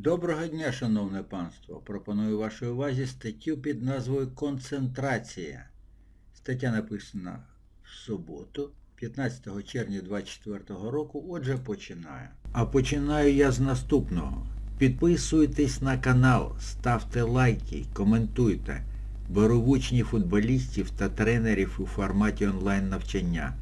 Доброго дня, шановне панство. Пропоную вашій увазі статтю під назвою Концентрація. Стаття написана в суботу, 15 червня 2024 року. Отже, починаю. А починаю я з наступного. Підписуйтесь на канал, ставте лайки, коментуйте. Беру в футболістів та тренерів у форматі онлайн навчання.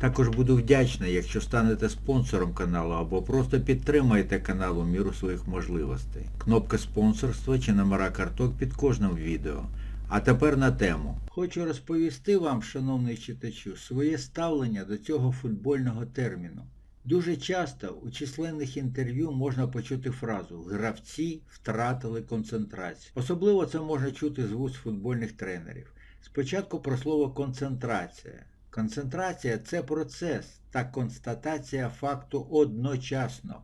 Також буду вдячний, якщо станете спонсором каналу або просто підтримаєте канал у міру своїх можливостей. Кнопка спонсорства чи номера карток під кожним відео. А тепер на тему. Хочу розповісти вам, шановний читачу, своє ставлення до цього футбольного терміну. Дуже часто у численних інтерв'ю можна почути фразу «гравці втратили концентрацію». Особливо це можна чути з вуст футбольних тренерів. Спочатку про слово концентрація. Концентрація це процес та констатація факту одночасно.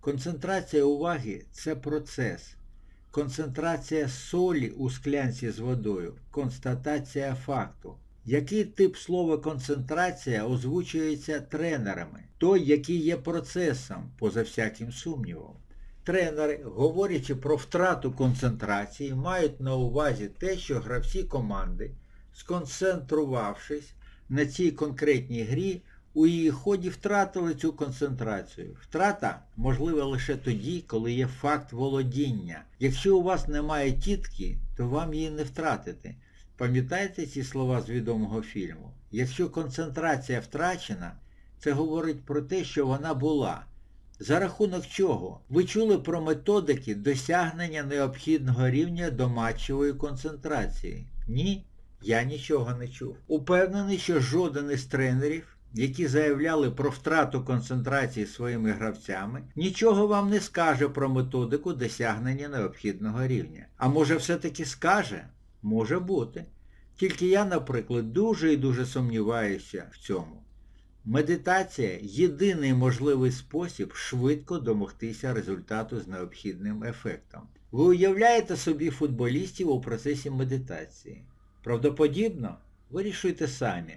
Концентрація уваги це процес. Концентрація солі у склянці з водою констатація факту. Який тип слова концентрація озвучується тренерами? Той, який є процесом, поза всяким сумнівом. Тренери, говорячи про втрату концентрації, мають на увазі те, що гравці команди, сконцентрувавшись на цій конкретній грі, у її ході втратили цю концентрацію. Втрата можлива лише тоді, коли є факт володіння. Якщо у вас немає тітки, то вам її не втратити. Пам'ятаєте ці слова з відомого фільму? Якщо концентрація втрачена, це говорить про те, що вона була. За рахунок чого? Ви чули про методики досягнення необхідного рівня доматчевої концентрації? Ні? Я нічого не чув. Упевнений, що жоден із тренерів, які заявляли про втрату концентрації своїми гравцями, нічого вам не скаже про методику досягнення необхідного рівня. А може все-таки скаже? Може бути. Тільки я, наприклад, дуже і дуже сумніваюся в цьому. Медитація єдиний можливий спосіб швидко домогтися результату з необхідним ефектом. Ви уявляєте собі футболістів у процесі медитації? Правдоподібно? Вирішуйте самі.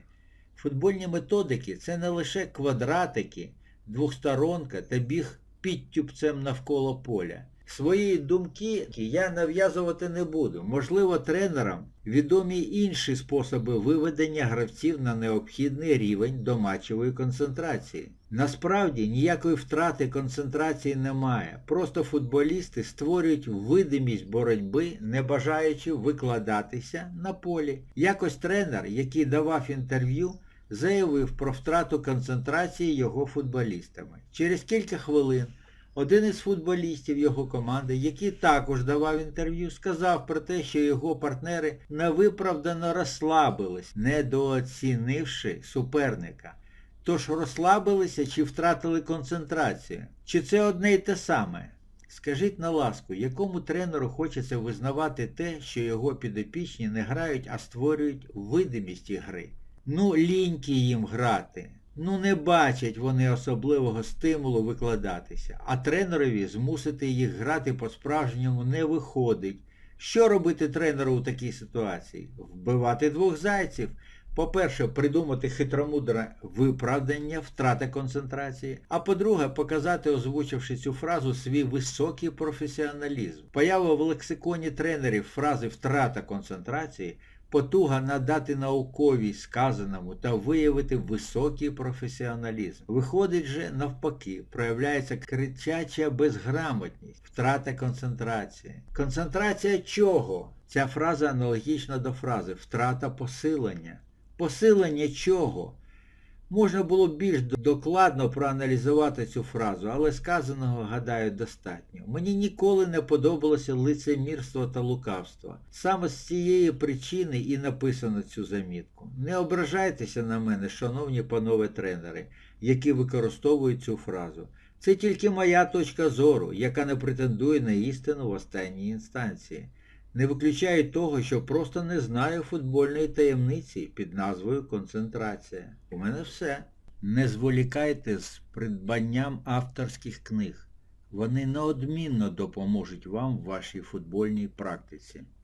Футбольні методики це не лише квадратики, двохсторонка та біг підтюбцем навколо поля. Свої думки я нав'язувати не буду. Можливо, тренерам відомі інші способи виведення гравців на необхідний рівень домачової концентрації. Насправді ніякої втрати концентрації немає. Просто футболісти створюють видимість боротьби, не бажаючи викладатися на полі. Якось тренер, який давав інтерв'ю, заявив про втрату концентрації його футболістами. Через кілька хвилин один із футболістів його команди, який також давав інтерв'ю, сказав про те, що його партнери невиправдано розслабились, недооцінивши суперника. Тож розслабилися чи втратили концентрацію? Чи це одне й те саме? Скажіть на ласку, якому тренеру хочеться визнавати те, що його підопічні не грають, а створюють видимість ігри? Ну, ліньки їм грати. Ну не бачать вони особливого стимулу викладатися, а тренерові змусити їх грати по-справжньому не виходить. Що робити тренеру у такій ситуації? Вбивати двох зайців. По-перше, придумати хитромудре виправдання, втрати концентрації, а по-друге, показати, озвучивши цю фразу, свій високий професіоналізм. Поява в лексиконі тренерів фрази втрата концентрації потуга надати науковій сказаному та виявити високий професіоналізм. Виходить же навпаки, проявляється кричача безграмотність, втрата концентрації. Концентрація чого? Ця фраза аналогічна до фрази втрата посилення. Посилення чого? Можна було більш докладно проаналізувати цю фразу, але сказаного, гадаю, достатньо. Мені ніколи не подобалося лицемірство та лукавство. Саме з цієї причини і написано цю замітку. Не ображайтеся на мене, шановні панове тренери, які використовують цю фразу. Це тільки моя точка зору, яка не претендує на істину в останній інстанції. Не виключаю того, що просто не знаю футбольної таємниці під назвою концентрація. У мене все. Не зволікайте з придбанням авторських книг. Вони неодмінно допоможуть вам в вашій футбольній практиці.